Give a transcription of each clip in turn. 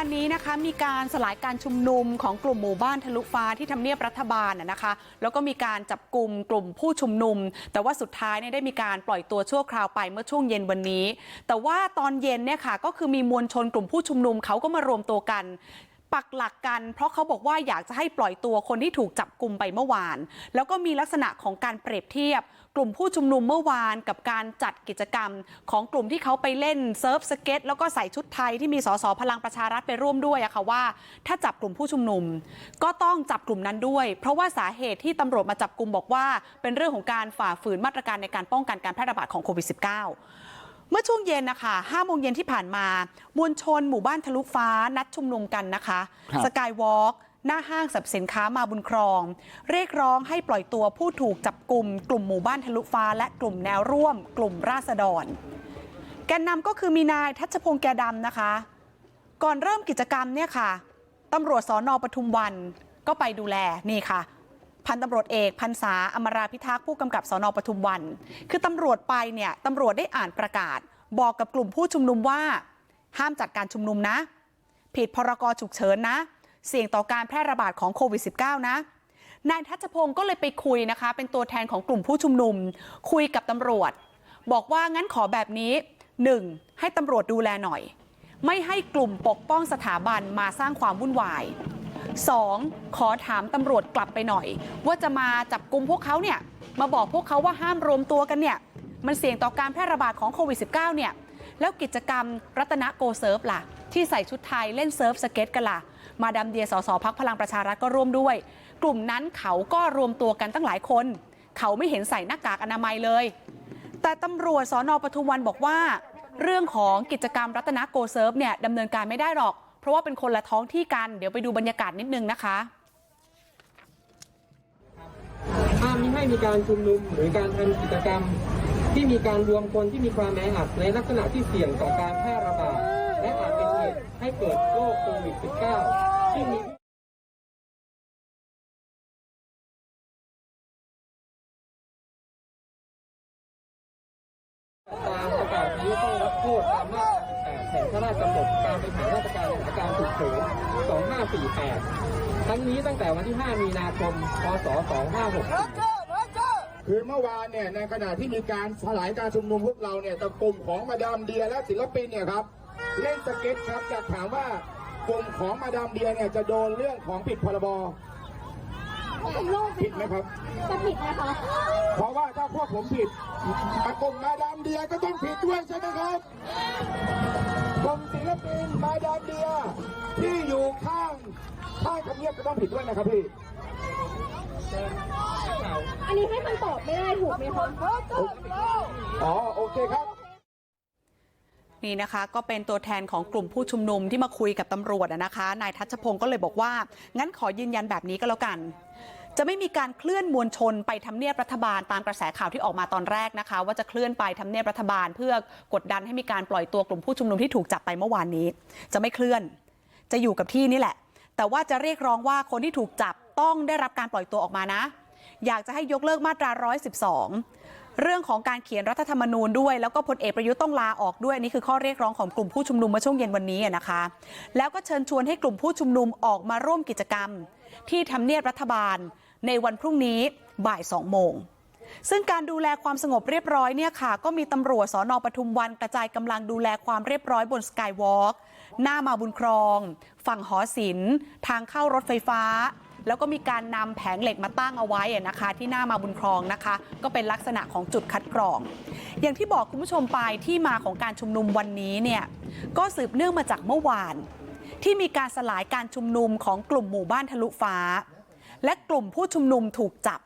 านนี้นะคะมีการสลายการชุมนุมของกลุ่มหมู่บ้านทะลุฟ้าที่ทำเนียบรัฐบาลนะนะคะ แล้วก็มีการจับกลุ่มกลุ่มผู้ชุมนุม แต่ว่าสุดท้ายเนี่ยได้มีการปล่อยตัวชั่วคราวไปเมื่อช่วงเย็นวันนี้ แต่ว่าตอนเย็นเนี่ยค่ะก็คือมีมวลชนกลุ่มผู้ชุมนุมเขาก็มารวมตัวกัน ปักหลักกันเพราะเขาบอกว่าอยากจะให้ปล่อยตัวคนที่ถูกจับกลุ่มไปเมื่อวานแล้วก็มีลักษณะของการเปรียบเทียบกลุ่มผู้ชุมนุมเมื่อวานกับการจัดกิจกรรมของกลุ่มที่เขาไปเล่นเซิร์ฟสเก็ตแล้วก็ใส่ชุดไทยที่มีสสพลังประชารัฐไปร่วมด้วยอะค่ะว่า ถ้าจับกลุ่มผู้ชุมนุม ก็ต้องจับกลุ่มนั้นด้วย เพราะว่าสาเหตุที่ตำรวจมาจับกลุ่มบอกว่า เป็นเรื่องของการฝ่าฝืนมาตรการในการป้องกันการแพร่ระบาดของโควิด -19 เมื่อช่วงเย็นนะคะ5โมงเย็นที่ผ่านมามวลชนหมู่บ้านทะลุฟ้านัดชุมนุมกันนะคะครับสกายวอล์กหน้าห้างสรรพสินค้ามาบุญครอง เรียกร้องให้ปล่อยตัวผู้ถูกจับกลุ่มกลุ่มหมู่บ้านทะลุฟ้า และกลุ่มแนวร่วม กลุ่มราษฎร แกนนำก็คือมีนายทัชพงษ์แกดำนะคะ ก่อนเริ่มกิจกรรมเนี่ยค่ะตำรวจสอนอปทุมวันก็ไปดูแลนี่ค่ะ พันตำรวจเอกพันษาอมราพิทักษ์ผู้กำกับสอนอปทุมวันคือตำรวจไปเนี่ยตำรวจได้อ่านประกาศบอกกับกลุ่มผู้ชุมนุมว่าห้ามจัดการชุมนุมนะผิดพรกฉุกเฉินนะเสี่ยงต่อการแพร่ระบาดของโควิด -19 นะนายทัชพงศ์ก็เลยไปคุยนะคะ เป็นตัวแทนของกลุ่มผู้ชุมนุม คุยกับตำรวจ บอกว่างั้นขอแบบนี้หนึ่งให้ตำรวจดูแลหน่อย ไม่ให้กลุ่มปกป้องสถาบันมาสร้างความวุ่นวาย 2. ขอถามตำรวจกลับไปหน่อย ว่าจะมาจับกลุ่มพวกเขาเนี่ยมาบอกพวกเขาว่าห้ามรวมตัวกันเนี่ยมันเสี่ยงต่อการแพร่ระบาดของโควิด -19 เนี่ยแล้วกิจกรรมรัตนโกเซิร์ฟล่ะ ที่ใส่ชุดไทยเล่นเซิร์ฟสเก็ตกันล่ะ มาดามเดียสสพักพลังประชารัฐก็ร่วมด้วย กลุ่มนั้นเขาก็รวมตัวกันตั้งหลายคน เขาไม่เห็นใส่หน้ากากอนามัยเลย แต่ตำรวจสอนอปทุมวันบอกว่า เรื่องของกิจกรรมรัตนโกเซิร์ฟเนี่ยดำเนินการไม่ได้หรอก เพราะว่าเป็นคนละท้องที่กันเดี๋ยวไปดูบรรยากาศนิดนึงนะคะ 2548 ทั้งนี้ตั้งแต่วันที่ 5 มีนาคม พศ 2564คือเมื่อวานเนี่ยในขณะที่มีการสลายการชุมนุมพวกเราเนี่ยตะกลุ่มของมาดามเดียและศิลปินเนี่ยครับเล่นสเก็ตครับอยากถามว่ากลุ่มของมาดามเดียเนี่ยจะโดนเรื่องของผิดพรบผิดไหมครับจะผิดนะคะ เพราะว่าถ้าพวกผมผิดกลุ่มมาดามเดียก็ต้องผิดด้วยใช่ไหมครับกลุ่ มศิลปินมาดามเดีย ที่อยู่ข้างข้างทำเนียบก็ต้องผิดด้วยนะครับพี่อันนี้ให้คำตอบไม่ได้ถูกไหมคะอ๋อโอเคครับนี่นะคะก็เป็นตัวแทนของกลุ่มผู้ชุมนุมที่มาคุยกับตำรวจอะนะคะ นายทัชพงศ์ก็เลยบอกว่า งั้นขอยืนยันแบบนี้ก็แล้วกัน จะไม่มีการเคลื่อนมวลชนไปทำเนียบรัฐบาลตามกระแสข่าวที่ออกมาตอนแรกนะคะ ว่าจะเคลื่อนไปทำเนียบรัฐบาล เพื่อกดดันให้มีการปล่อยตัวกลุ่มผู้ชุมนุมที่ถูกจับไปเมื่อวานนี้ จะไม่เคลื่อน จะอยู่กับที่นี่แหละ แต่ว่าจะเรียกร้องว่าคนที่ถูกจับต้องได้รับการปล่อยตัวออกมานะ อยากจะให้ยกเลิกมาตรา 112 เรื่องของการเขียนรัฐธรรมนูญด้วย แล้วก็พลเอกประยุทธ์ต้องลาออกด้วยนนี่คือข้อเรียกร้องของกลุ่มผู้ชุมนุมเมื่อช่วงเย็นวันนี้นะคะ แล้วก็เชิญชวนให้กลุ่มผู้ชุมนุมออกมาร่วมกิจกรรม ที่ทำเนียบรัฐบาล ในวันพรุ่งนี้บ่ายสองโมงซึ่งการดูแลความสงบเรียบร้อยเนี่ยค่ะก็มีตำรวจสอนอปทุมวันกระจายกำลังดูแลความเรียบร้อยบนสกายวอล์กหน้ามาบุญครอง ฝั่งหอศิลป์ทางเข้ารถไฟฟ้า แล้วก็มีการนำแผงเหล็กมาตั้งเอาไว้นะคะ ที่หน้ามาบุญครองนะคะ ก็เป็นลักษณะของจุดคัดกรอง อย่างที่บอกคุณผู้ชมไปที่มาของการชุมนุมวันนี้เนี่ยก็สืบเนื่องมาจากเมื่อวาน ที่มีการสลายการชุมนุมของกลุ่มหมู่บ้านทะลุฟ้า และกลุ่มผู้ชุมนุมถูกจับ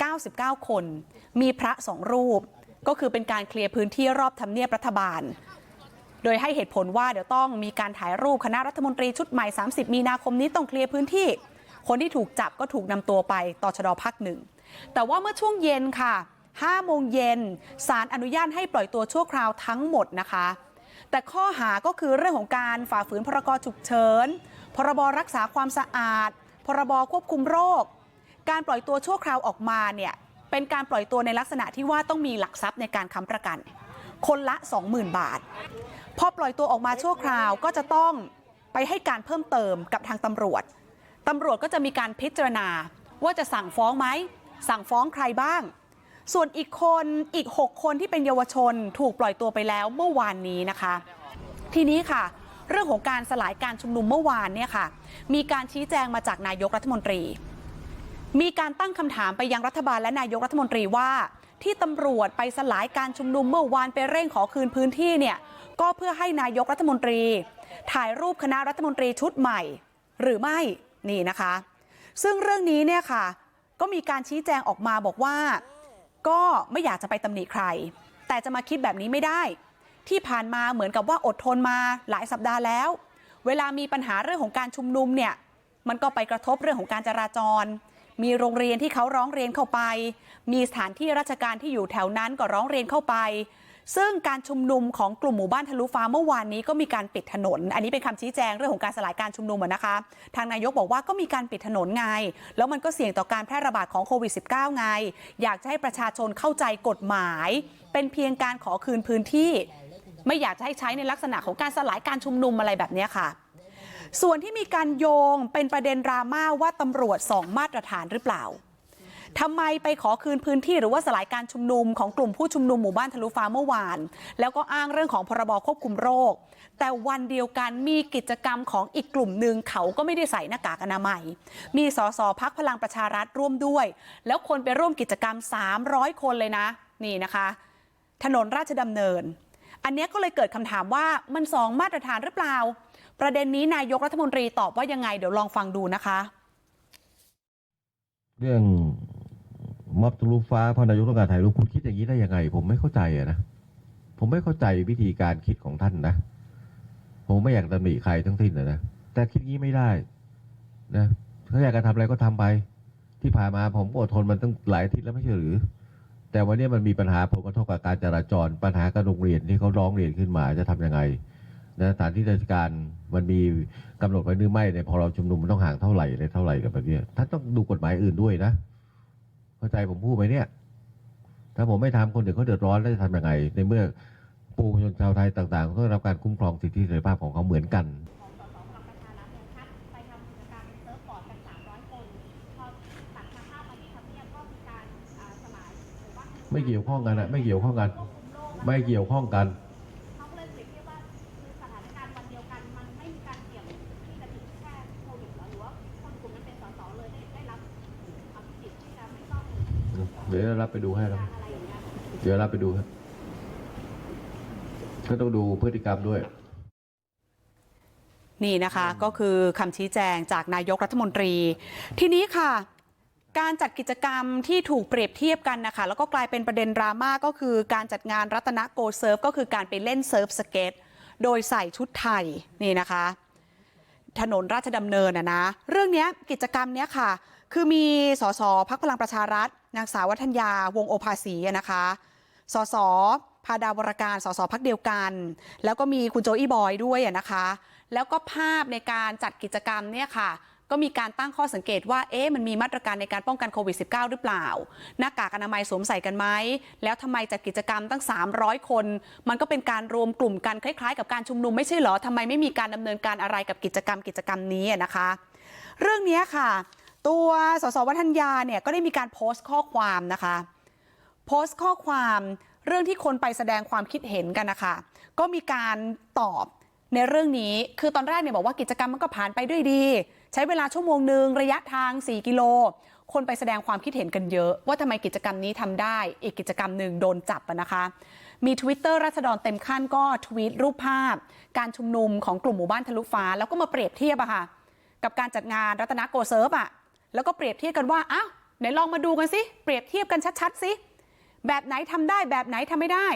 99คนมีพระสองรูปก็คือเป็นการเคลียร์พื้นที่รอบทำเนียบรัฐบาลโดยให้เหตุผลว่าเดี๋ยวต้องมีการถ่ายรูปคณะรัฐมนตรีชุดใหม่ 30 มีนาคมนี้ต้องเคลียร์พื้นที่ คนที่ถูกจับก็ถูกนำตัวไปต่อชะดภาคหนึ่ง แต่ว่าเมื่อช่วงเย็นค่ะ5โมงเย็นศาลอนุญาตให้ปล่อยตัวชั่วคราวทั้งหมดนะคะ แต่ข้อหาก็คือเรื่องของการฝ่าฝืนพรกฉุกเฉิน พรบรักษาความสะอาด พรบควบคุมโรค การปล่อยตัวชั่วคราวออกมาเนี่ยเป็นการปล่อยตัวในลักษณะที่ว่าต้องมีหลักทรัพย์ในการค้ำประกัน คนละ 20,000 บาท พอปล่อยตัวออกมาชั่วคราวก็จะต้องไปให้การเพิ่มเติมกับทางตำรวจตำรวจก็จะมีการพิจารณาว่าจะสั่งฟ้องไหม สั่งฟ้องใครบ้าง ส่วนอีกคนอีก 6 คนที่เป็นเยาวชนถูกปล่อยตัวไปแล้วเมื่อวานนี้นะคะ ทีนี้ค่ะ เรื่องของการสลายการชุมนุมเมื่อวานเนี่ยค่ะ มีการชี้แจงมาจากนายกรัฐมนตรี มีการตั้งคำถามไปยังรัฐบาลและนายกรัฐมนตรีว่า ที่ตำรวจไปสลายการชุมนุมเมื่อวานไปเร่งขอคืนพื้นที่เนี่ยก็เพื่อให้นายกรัฐมนตรี ถ่ายรูปคณะรัฐมนตรีชุดใหม่ หรือไม่นี่นะคะ ซึ่งเรื่องนี้เนี่ยค่ะ ก็มีการชี้แจงออกมาบอกว่า ก็ไม่อยากจะไปตำหนิใคร แต่จะมาคิดแบบนี้ไม่ได้ ที่ผ่านมาเหมือนกับว่าอดทนมาหลายสัปดาห์แล้วเวลามีปัญหาเรื่องของการชุมนุมเนี่ยมันก็ไปกระทบเรื่องของการจราจร มีโรงเรียนที่เขาร้องเรียนเข้าไป มีสถานที่ราชการที่อยู่แถวนั้นก็ร้องเรียนเข้าไป ซึ่งการชุมนุมของกลุ่มหมู่บ้านทะลุฟ้าเมื่อวานนี้ก็มีการปิดถนน อันนี้เป็นคำชี้แจงเรื่องของการสลายการชุมนุมนะคะ ทางนายกบอกว่าก็มีการปิดถนนไง แล้วมันก็เสี่ยงต่อการแพร่ระบาดของโควิด -19 ไง อยากจะให้ประชาชนเข้าใจกฎหมาย เป็นเพียงการขอคืนพื้นที่ ไม่อยากจะให้ใช้ในลักษณะของการสลายการชุมนุมอะไรแบบเนี้ยค่ะส่วนที่มีการโยงเป็นประเด็นดราม่าว่าตำรวจสองมาตรฐานหรือเปล่าทำไมไปขอคืนพื้นที่หรือว่าสลายการชุมนุมของกลุ่มผู้ชุมนุมหมู่บ้านทะลุฟ้าเมื่อวาน แล้วก็อ้างเรื่องของพรบควบคุมโรค แต่วันเดียวกันมีกิจกรรมของอีกกลุ่มหนึ่งเขาก็ไม่ได้ใส่หน้ากากอนามัย มีสสพักพลังประชารัฐร่วมด้วย แล้วคนไปร่วมกิจกรรม 300 คนเลยนะ นี่นะคะ ถนนราชดำเนิน อันนี้ก็เลยเกิดคำถามว่ามันสองมาตรฐานหรือเปล่าประเด็นนี้นายกรัฐมนตรีตอบว่ายังไงเดี๋ยวลองฟังดูนะคะเรื่องม็อบทะลุฟ้าพอนายกต้องการถ่ายรูปคุณคิดอย่างนี้ได้ยังไง ผมไม่เข้าใจอะนะผมไม่เข้าใจวิธีการคิดของท่านนะ ผมไม่อยากตำหนิใครทั้งสิ้นนะนะแต่คิดงี้ไม่ได้นะถ้าอยากจะทำอะไรก็ทำไป ที่ผ่านมาผมอดทนมันตั้งหลายอาทิตย์แล้วไม่ใช่หรือ แต่วันนี้มันมีปัญหาผลกระทบกับการจราจร ปัญหากับโรงเรียนที่เขาร้องเรียนขึ้นมาจะทำยังไงนะสถานที่ราชการมันมีกำหนดไว้หรือไม่ในพอเราชุมนุมมันต้องห่างเท่าไหร่อะไรเท่าไหร่กับแบบนี้ท่านต้องดูกฎหมายอื่นด้วยนะ เข้าใจผมพูดไหมเนี่ย ถ้าผมไม่ทำคนอื่นเขาเดือดร้อนแล้วจะทำยังไง ในเมื่อปวงชนชาวไทยต่างๆก็ได้รับการคุ้มครองสิทธิเสรีภาพของเขาเหมือนกัน ไปทำกิจกรรมเซิร์ฟบอร์ดกัน 300 คน พอตัดมาภาพมาที่ทำเนียบก็มีการอ่าสลายหมู่บ้าน ไม่เกี่ยวข้องกันอะไม่เกี่ยวข้องกัน ไม่เกี่ยวข้องกันเดี๋ยวรับไปดูให้แล้วเดี๋ยวรับไปดูครับก็ต้องดูพฤติกรรมด้วย นี่นะคะก็คือคำชี้แจงจากนายกรัฐมนตรี ทีนี้ค่ะ การจัดกิจกรรมที่ถูกเปรียบเทียบกันนะคะแล้วก็กลายเป็นประเด็นดราม่าก็คือการจัดงานรัตนโกเซิร์ฟก็คือการไปเล่นเซิร์ฟสเก็ตโดยใส่ชุดไทยนี่นะคะ ถนนราชดำเนินนะนะ เรื่องนี้กิจกรรมเนี้ยค่ะ คือมีสสพักพลังประชารัฐ นางสาววัฒนยาวงโอภาสีนะคะสสพาดาวรการสสพักเดียวกัน แล้วก็มีคุณโจอี้บอยด้วยนะคะ แล้วก็ภาพในการจัดกิจกรรมเนี่ยค่ะ ก็มีการตั้งข้อสังเกตว่าเอ๊ะมันมีมาตรการในการป้องกันโควิด -19 หรือเปล่า หน้ากากอนามัยสวมใส่กันไหม แล้วทำไมจัดกิจกรรมตั้ง 300 คน มันก็เป็นการรวมกลุ่มกันคล้ายๆ กับการชุมนุมไม่ใช่เหรอทำไมไม่มีการดำเนินการอะไรกับกิจกรรมกิจกรรมนี้นะคะ เรื่องนี้ค่ะ ตัวสสวัฒนยาเนี่ยก็ได้มีการโพสต์ข้อความนะคะ โพสต์ข้อความเรื่องที่คนไปแสดงความคิดเห็นกันนะคะก็มีการตอบในเรื่องนี้คือตอนแรกเนี่ยบอกว่ากิจกรรมมันก็ผ่านไปด้วยดี ใช้เวลาชั่วโมงหนึ่งระยะทาง4กิโลคนไปแสดงความคิดเห็นกันเยอะว่าทำไมกิจกรรมนี้ทำได้ อีกกิจกรรมหนึ่งโดนจับนะคะมี Twitter รัษฎรเต็มขั้นก็ทวีตรูปภาพ การชุมนุมของกลุ่มหมู่บ้านทะลุฟ้า แล้วก็มาเปรียบเทียบอะค่ะกับการจัดงานรัตนโกเซิร์ฟอะแล้วก็เปรียบเทียบกันว่าอ้าวไหนลองมาดูกันสิเปรียบเทียบกันชัดๆสิแบบไหนทำได้แบบไหนทำไม่ได้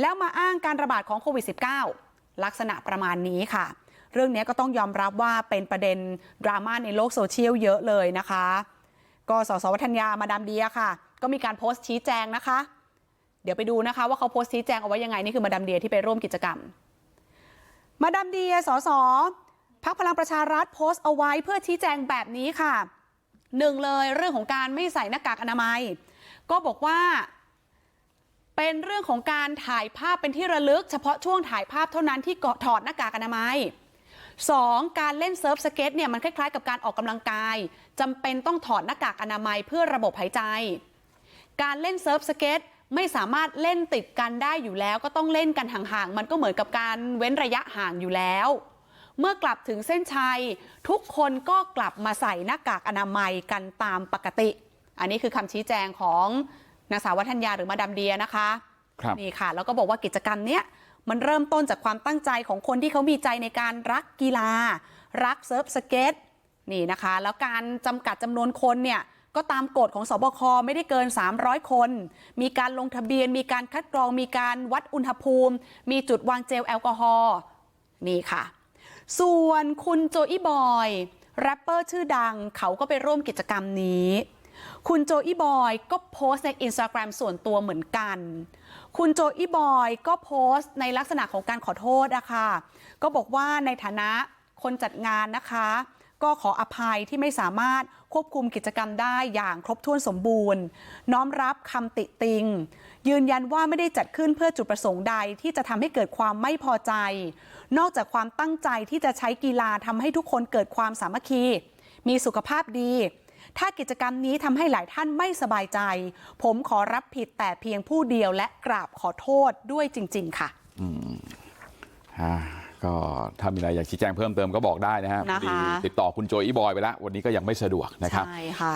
แล้วมาอ้างการระบาดของโควิด -19 ลักษณะประมาณนี้ค่ะ เรื่องนี้ก็ต้องยอมรับว่าเป็นประเด็นดราม่าในโลกโซเชียลเยอะเลยนะคะก็สสวัฒนยามาดามเดียค่ะ ก็มีการโพสต์ชี้แจงนะคะ เดี๋ยวไปดูนะคะ ว่าเขาโพสต์ชี้แจงเอาไว้ยังไงนี่คือมาดามเดียที่ไปร่วมกิจกรรม มาดามเดียสสพักพลังประชารัฐโพสต์เอาไว้เพื่อชี้แจงแบบนี้ค่ะหนึ่งเลยเรื่องของการไม่ใส่หน้ากากอนามัย ก็บอกว่าเป็นเรื่องของการถ่ายภาพเป็นที่ระลึก เฉพาะช่วงถ่ายภาพเท่านั้นที่ถอดหน้ากากอนามัย สองการเล่นเซิร์ฟสเก็ตเนี่ยมันคล้าย ๆ กับการออกกำลังกายจำเป็นต้องถอดหน้ากากอนามัยเพื่อระบบหายใจ การเล่นเซิร์ฟสเก็ตไม่สามารถเล่นติดกันได้อยู่แล้ว ก็ต้องเล่นกันห่างๆมันก็เหมือนกับการเว้นระยะห่างอยู่แล้ว เมื่อกลับถึงเส้นชัย ทุกคนก็กลับมาใส่หน้ากากอนามัยกันตามปกติ อันนี้คือคำชี้แจงของนางสาววัฒนยาหรือมาดามเดียนะคะครับนี่ค่ะ แล้วก็บอกว่ากิจกรรมเนี้ย มันเริ่มต้นจากความตั้งใจของคนที่เขามีใจในการรักกีฬารักเซิร์ฟสเก็ตนี่นะคะแล้วการจำกัดจำนวนคนเนี่ยก็ตามกฎของสบคไม่ได้เกิน 300 คน มีการลงทะเบียน มีการคัดกรอง มีการวัดอุณหภูมิ มีจุดวางเจลแอลกอฮอล์นี่ค่ะ ส่วนคุณโจอี้บอยแรปเปอร์ชื่อดังเขาก็ไปร่วมกิจกรรมนี้ คุณโจอี้บอยก็โพสต์ในอินสตาแกรมส่วนตัวเหมือนกัน คุณโจอี้บอยก็โพสต์ในลักษณะของการขอโทษอะค่ะก็บอกว่าในฐานะคนจัดงานนะคะ ก็ขออภัยที่ไม่สามารถควบคุมกิจกรรมได้อย่างครบถ้วนสมบูรณ์ น้อมรับคำติติง ยืนยันว่าไม่ได้จัดขึ้นเพื่อจุดประสงค์ใดที่จะทำให้เกิดความไม่พอใจ นอกจากความตั้งใจที่จะใช้กีฬาทำให้ทุกคนเกิดความสามัคคี มีสุขภาพดี ถ้ากิจกรรมนี้ทำให้หลายท่านไม่สบายใจ ผมขอรับผิดแต่เพียงผู้เดียวและกราบขอโทษด้วยจริง ๆ ค่ะอ่าก็ถ้ามีอะไรอยากชี้แจงเพิ่มเติมก็บอกได้นะฮะพอดีนะคะติดต่อคุณโจอีบอยไปแล้ววันนี้ก็ยังไม่สะดวกนะครับใช่ค่ะ